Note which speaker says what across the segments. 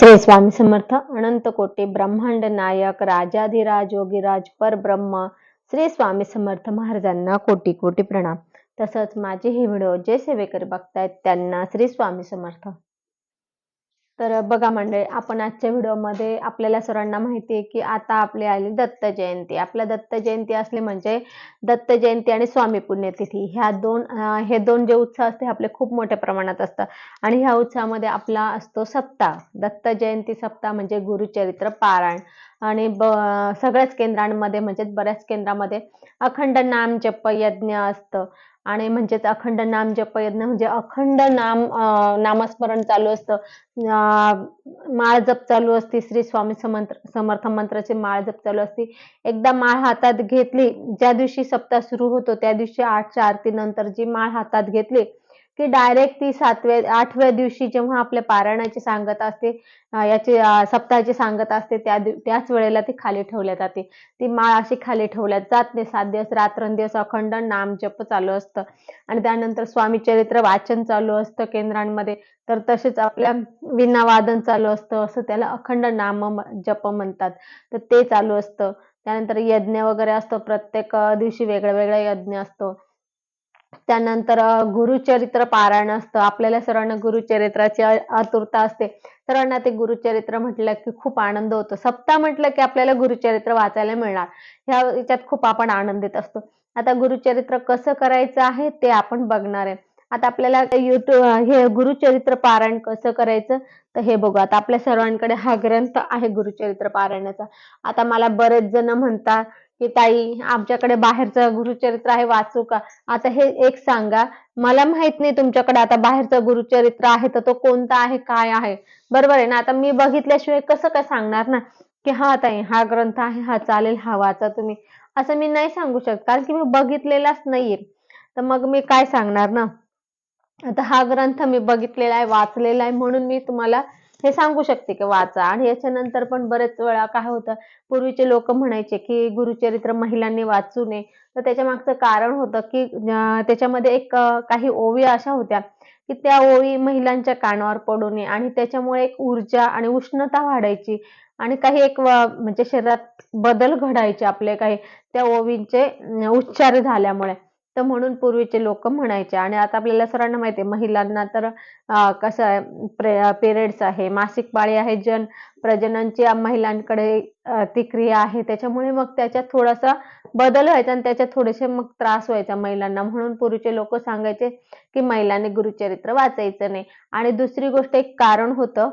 Speaker 1: श्री स्वामी समर्थ अनंत कोटी ब्रह्मांड नायक राजाधिराज योगीराज परब्रह्म श्री स्वामी समर्थ महाराजांना कोटी कोटी प्रणाम. तसंच माझे हे व्हिडिओ जे सेवेकरी बघतायत त्यांना श्री स्वामी समर्थ. तर बघा मंडळी आपण आजच्या व्हिडिओमध्ये आपल्याला सर्वांना माहिती आहे की आता आपली आली दत्त जयंती. आपल्या दत्त जयंती असली म्हणजे दत्त जयंती आणि स्वामी पुण्यतिथी. ह्या दोन हे दोन जे उत्सव असते आपले खूप मोठ्या प्रमाणात असतात. आणि ह्या उत्सवामध्ये आपला असतो सप्ताह. दत्त जयंती सप्ताह म्हणजे गुरुचरित्र पारायण. आणि ब सगळ्याच केंद्रांमध्ये म्हणजे बऱ्याच केंद्रामध्ये अखंड नाम जप यज्ञ असतं. आणि म्हणजेच अखंड नाम जप यज्ञ म्हणजे अखंड नाम नामस्मरण चालू असतं. माळ जप चालू असते श्री स्वामी समंत्र समर्थ मंत्राची माळ जप चालू असते. एकदा माळ हातात घेतली ज्या दिवशी सप्ताह सुरू होतो त्या दिवशी आठच्या आरती नंतर जी माळ हातात घेतली की डायरेक्ट ती सातव्या आठव्या दिवशी जेव्हा आपल्या पारायणाची सांगत असते याची सप्ताहाची सांगत असते त्या त्याच वेळेला ती खाली ठेवल्या जाते. ती माळ अशी खाली ठेवल्या जात नाही. सात दिवस रात्रंदिवस अखंड नाम जप चालू असतं. आणि त्यानंतर स्वामी चरित्र वाचन चालू असतं केंद्रांमध्ये. तर तसेच आपल्या विनावादन चालू असतं. असं त्याला अखंड नाम जप म्हणतात. तर ते चालू असतं. त्यानंतर यज्ञ वगैरे असतो. प्रत्येक दिवशी वेगळा वेगळा यज्ञ असतो. त्यानंतर गुरुचरित्र पारायण असतं. आपल्याला सर्वांना गुरुचरित्राची आतुरता असते. सर्वांना ते गुरुचरित्र म्हटलं की खूप आनंद होतो. सप्ताह म्हटलं की आपल्याला गुरुचरित्र वाचायला मिळणार. ह्या याच्यात खूप आपण आनंदित असतो. आता गुरुचरित्र कसं करायचं आहे ते आपण बघणार आहे. आता आपल्याला युट्यूब हे गुरुचरित्र पारायण कसं करायचं? तर हे बघू. आता आपल्या सर्वांकडे हा ग्रंथ आहे गुरुचरित्र पारायणाचा. आता मला बरेच जण म्हणतात की ताई आमच्याकडे बाहेरचं गुरुचरित्र आहे वाचू का? आता हे एक सांगा. मला माहीत नाही तुमच्याकडे आता बाहेरचं गुरुचरित्र आहे तर तो कोणता आहे काय आहे? बरोबर आहे ना? आता मी बघितल्याशिवाय कसं काय सांगणार ना? की हा ताई हा ग्रंथ आहे हा चालेल हा वाचा तुम्ही. असं मी नाही सांगू शकत कारण की मी बघितलेलाच नाहीये. तर मग मी काय सांगणार ना? आता हा ग्रंथ मी बघितलेला आहे वाचलेला आहे म्हणून मी तुम्हाला हे सांगू शकते की वाचा. आणि याच्यानंतर पण बरेच वेळा काय होतं पूर्वीचे लोक म्हणायचे की गुरुचरित्र महिलांनी वाचू नये. तर त्याच्या मागचं कारण होतं की त्याच्यामध्ये एक काही ओवी अशा होत्या की त्या ओवी महिलांच्या कानावर पडू नये आणि त्याच्यामुळे एक ऊर्जा आणि उष्णता वाढायची आणि काही एक म्हणजे शरीरात बदल घडायचे आपले काही त्या ओवींचे उच्चार झाल्यामुळे. तर म्हणून पूर्वीचे लोक म्हणायचे. आणि आता आपल्याला सरांना माहिती आहे महिलांना तर कसं आहे पिरियड्स आहे मासिक पाळी आहे जन प्रजननची महिलांकडे ती क्रिया आहे. त्याच्यामुळे मग त्याच्यात थोडासा बदल व्हायचा आणि त्याच्यात थोडेसे मग त्रास व्हायचा महिलांना. म्हणून पूर्वीचे लोक सांगायचे की महिलांनी गुरुचरित्र वाचायचं नाही. आणि दुसरी गोष्ट एक कारण होतं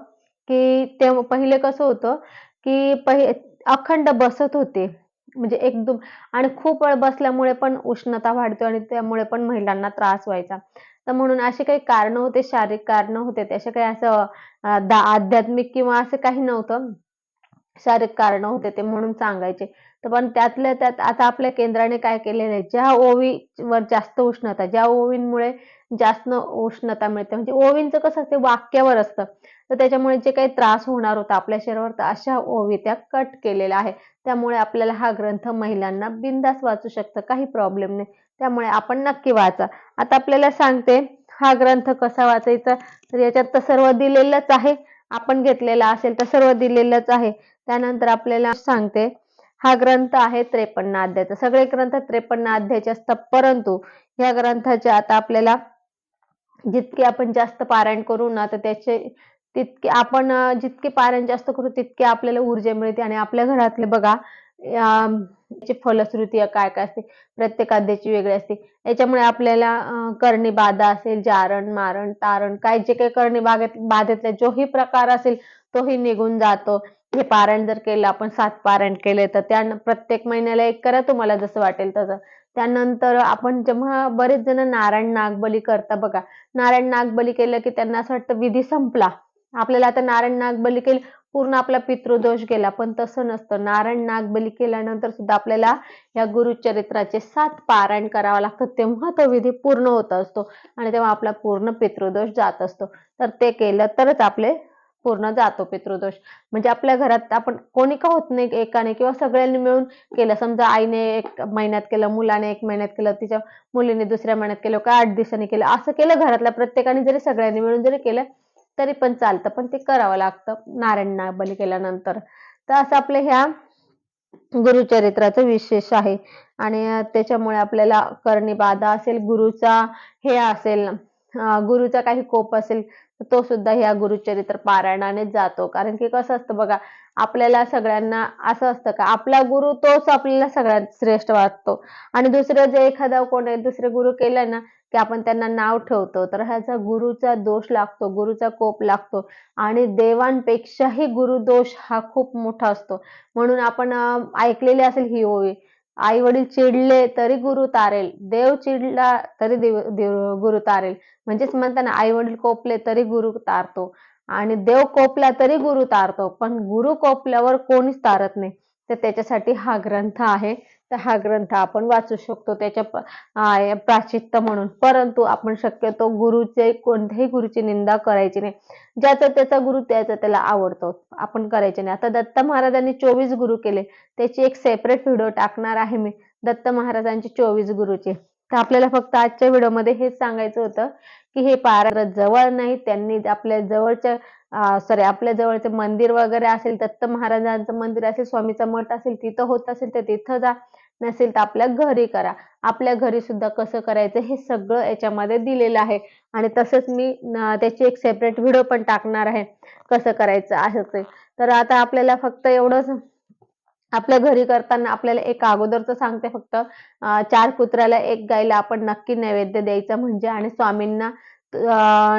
Speaker 1: की ते पहिले कसं होतं की पहि अखंड बसत होते. म्हणजे एकदम आणि खूप वेळ बसल्यामुळे पण उष्णता वाढते आणि त्यामुळे पण महिलांना त्रास व्हायचा. तर म्हणून अशी काही कारण होते शारीरिक कारण होते असे काही असं आध्यात्मिक किंवा असं काही नव्हतं. शारीरिक कारण होते ते म्हणून सांगायचे. तर पण त्यातल्या त्यात आता आपल्या केंद्राने काय केलेलं आहे ज्या ओवीवर जास्त उष्णता ज्या ओवींमुळे जास्त उष्णता मिळते म्हणजे ओवींचं कसं ते वाक्यावर असतं. तर त्याच्यामुळे जे काही त्रास होणार होता आपल्या शरीरावर तर अशा ओवी त्या कट केलेल्या आहे त्यामुळे आपल्याला हा ग्रंथ महिलांना बिंदास वाचू शकतं काही प्रॉब्लेम नाही. त्यामुळे आपण नक्की वाचा. आता आपल्याला सांगते हा ग्रंथ कसा वाचायचा? तर याच्यात तर सर्व दिलेलंच आहे. आपण घेतलेला असेल तर सर्व दिलेलंच आहे. त्यानंतर आपल्याला सांगते हा ग्रंथ आहे त्रेपन्न अध्यायाचा. सगळे ग्रंथ त्रेपन्न अध्यायाचे असतात परंतु या ग्रंथाचे आता आपल्याला जितके आपण जास्त पारायण करू ना तर त्याचे तितके आपण जितके पारायण जास्त करू तितके आपल्याला ऊर्जा मिळते आणि आपल्या घरातले बघा फलश्रुती काय काय असते प्रत्येक अध्याची वेगळी असते. याच्यामुळे आपल्याला अं, करणी बाधा असेल जारण मारण तारण काय जे काही करणी बागेत बाधेतला जोही प्रकार असेल तोही निघून जातो. हे पारायण जर केलं आपण सात पारायण केले तर त्या प्रत्येक महिन्याला एक करा तुम्हाला जसं वाटेल तसं. त्यानंतर आपण जेव्हा बरेच जण नारायण नागबली करता बघा नारायण नागबली केलं की त्यांना असं वाटतं विधी संपला. आपल्याला आता नारायण नागबली केली पूर्ण आपला पितृदोष गेला पण तसं नसतं. नारायण नागबली केल्यानंतर सुद्धा आपल्याला या गुरुचरित्राचे सात पारायण करावं लागतं. तेव्हा तो विधी पूर्ण होत असतो आणि तेव्हा आपला पूर्ण पितृदोष जात असतो. तर ते केलं तरच आपले पूर्ण जातो पितृदोष. म्हणजे आपल्या घरात आपण कोणी का होत नाही एकाने किंवा सगळ्यांनी मिळून केलं. समजा आईने एक महिन्यात केलं मुलाने एक महिन्यात केलं तिच्या मुलीने दुसऱ्या महिन्यात केलं का आठ दिवसांनी केलं असं केलं घरातल्या प्रत्येकाने जरी सगळ्यांनी मिळून जरी केलं तरी पण चालतं पण ते करावं लागतं. नारायण बली केल्यानंतर. तर असं आपलं ह्या गुरुचरित्राचं विशेष आहे. आणि त्याच्यामुळे आपल्याला करणी बाधा असेल गुरुचा हे असेल गुरुचा काही कोप असेल तो सुद्धा ह्या गुरुचरित्र पारायणाने जातो. कारण की कसं असतं बघा आपल्याला सगळ्यांना असं असतं का आपला गुरु तोच आपल्याला सगळ्यात श्रेष्ठ वाटतो. आणि दुसरं जे एखादा कोण दुसरे गुरु केलं ना की आपण त्यांना नाव ठेवतो. तर ह्याचा गुरुचा दोष लागतो गुरुचा कोप लागतो आणि देवांपेक्षाही गुरुदोष हा खूप मोठा असतो. म्हणून आपण ऐकलेली असेल ही ओवी आई वडील चिडले तरी गुरु तारेल देव चिडला तरी देव गुरु तारेल. म्हणजेच म्हणताना आई वडील कोपले तरी गुरु तारतो आणि देव कोपला तरी गुरु तारतो पण गुरु कोपल्यावर कोणीच तारत नाही. तर त्याच्यासाठी हा ग्रंथ आहे. तर हा ग्रंथ आपण वाचू शकतो. त्याच्या प्राचित्य म्हणून. परंतु आपण शक्यतो गुरुचे कोणत्याही गुरुची निंदा करायची नाही. ज्याचा त्याचा गुरु त्याचा त्याला आवडतो. आपण करायचे नाही. आता दत्त महाराजांनी चोवीस गुरु केले. त्याची एक सेपरेट व्हिडिओ टाकणार आहे मी. दत्त महाराजांची चोवीस गुरुचे. तर आपल्याला फक्त आजच्या व्हिडिओमध्ये हेच सांगायचं होतं की हे पारा जवळ नाही त्यांनी आपल्या जवळच्या सॉरी आपल्या जवळचे मंदिर वगैरे असेल दत्त महाराजांचं मंदिर असेल स्वामीचा मठ असेल तिथं होत असेल तर तिथं जा. नसेल तर आपल्या घरी करा. आपल्या घरी सुद्धा कसं करायचं हे सगळं याच्यामध्ये दिलेलं आहे. आणि तसंच मी त्याची एक सेपरेट व्हिडिओ पण टाकणार आहे. कसं करायचं आहे ते. तर आता आपल्याला फक्त एवढंच आपल्या घरी करताना आपल्याला एक अगोदरच सांगते फक्त चार कुत्र्याला एक गायला आपण नक्की नैवेद्य द्यायचा म्हणजे आणि स्वामींना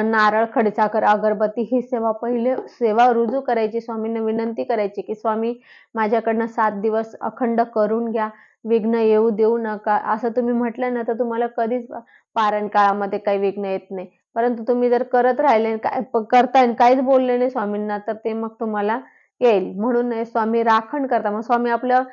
Speaker 1: नारळ खडीसाखर अगरबत्ती ही सेवा पहिले सेवा रुजू करायची. स्वामींना विनंती करायची की स्वामी माझ्याकडनं सात दिवस अखंड करून घ्या विघ्न येऊ देऊ नका. असं तुम्ही म्हटलं ना तर तुम्हाला कधीच पारण काळामध्ये काही विघ्न येत नाही. परंतु तुम्ही जर करत राहिले काय करताय काहीच बोलले नाही स्वामींना तर ते मग तुम्हाला येईल. म्हणून स्वामी राखण करता मग स्वामी आपलं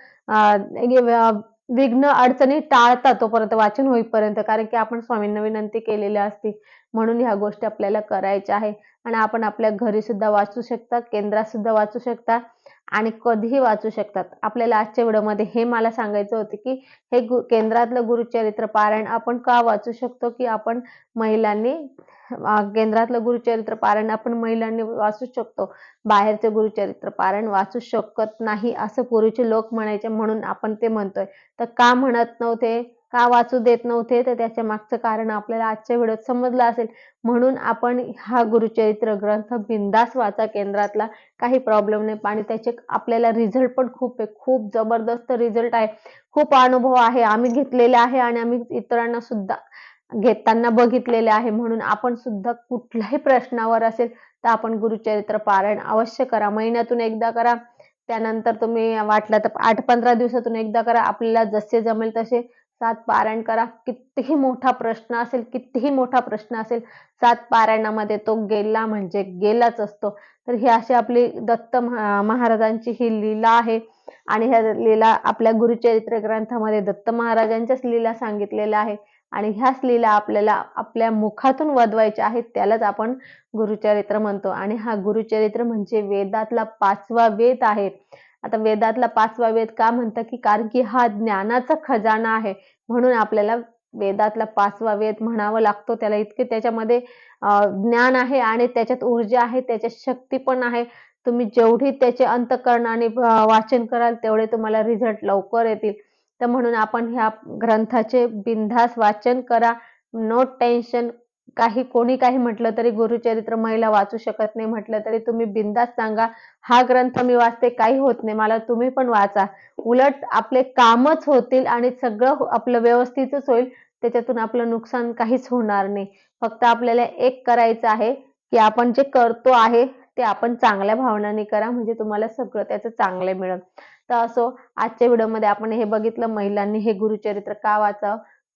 Speaker 1: विघ्न अडचणी टाळतात तोपर्यंत वाचन होईपर्यंत. कारण की आपण स्वामींना विनंती केलेली असते. म्हणून ह्या गोष्टी आपल्याला करायच्या आहे. आणि आपण आपल्या घरी सुद्धा वाचू शकता केंद्रात सुद्धा वाचू शकता. आणि कधीही वाचू शकतात. आपल्याला आजच्या व्हिडिओमध्ये हे मला सांगायचं होतं की हे गु केंद्रातलं गुरुचरित्र पारायण आपण का वाचू शकतो की आपण महिलांनी केंद्रातलं गुरुचरित्र पारायण आपण महिलांनी वाचू शकतो. बाहेरचे गुरुचरित्र पारायण वाचू शकत नाही असं पूर्वीचे लोक म्हणायचे म्हणून आपण ते म्हणतोय. तर का म्हणत नव्हते? का वाचू देत नव्हते? तर त्याच्या मागचं कारण आपल्याला आजच्या व्हिडिओत समजलं असेल. म्हणून आपण हा गुरुचरित्र ग्रंथ बिंदास वाचा केंद्रातला. काही प्रॉब्लेम नाही. आणि त्याचे आपल्याला रिझल्ट पण खूप आहे. खूप जबरदस्त रिझल्ट आहे. खूप अनुभव आहे. आम्ही घेतलेले आहे आणि आम्ही इतरांना सुद्धा घेताना बघितलेले आहे. म्हणून आपण सुद्धा कुठल्याही प्रश्नावर असेल तर आपण गुरुचरित्र पारायण अवश्य करा. महिन्यातून एकदा करा. त्यानंतर तुम्ही वाटलं तर आठ पंधरा दिवसातून एकदा करा. आपल्याला जसे जमेल तसे सात पारायण करा. कितीही मोठा प्रश्न असेल कितीही मोठा प्रश्न असेल सात पारायणामध्ये तो गेला म्हणजे गेलाच असतो. तर ही अशी आपली दत्त महाराजांची ही लीला आहे. आणि ह्या लीला आपल्या गुरुचरित्र ग्रंथामध्ये दत्त महाराजांच्याच लीला सांगितलेल्या आहे. आणि ह्याच लीला आपल्याला आपल्या मुखातून वदवायच्या आहेत त्यालाच आपण गुरुचरित्र म्हणतो. आणि हा गुरुचरित्र म्हणजे वेदातला पाचवा वेद आहे. आता वेदातला पाचवा वेद का म्हणतं की कारण की हा ज्ञानाचा खजाना आहे. म्हणून आपल्याला वेदातला पाचवा वेद म्हणावं लागतो त्याला. इतके त्याच्यामध्ये ज्ञान आहे आणि त्याच्यात ऊर्जा आहे त्याच्यात शक्ती पण आहे. तुम्ही जेवढी त्याचे अंतकरणाने वाचन कराल तेवढे तुम्हाला रिझल्ट लवकर येतील. तर म्हणून आपण ह्या ग्रंथाचे बिनधास वाचन करा. नो टेन्शन काही कोणी काही म्हटलं तरी गुरुचरित्र महिला वाचू शकत नाही म्हटलं तरी तुम्ही बिंदास सांगा हा ग्रंथ मी वाचते काही होत नाही मला तुम्ही पण वाचा. उलट आपले कामच होतील आणि सगळं हो, आपलं व्यवस्थितच होईल त्याच्यातून आपलं नुकसान काहीच होणार नाही. फक्त आपल्याला एक करायचं आहे की आपण जे करतो आहे ते आपण चांगल्या भावनाने करा म्हणजे तुम्हाला सगळं त्याचं चांगलं मिळेल. तर असो आजच्या व्हिडिओमध्ये आपण हे बघितलं महिलांनी हे गुरुचरित्र का वाचावं?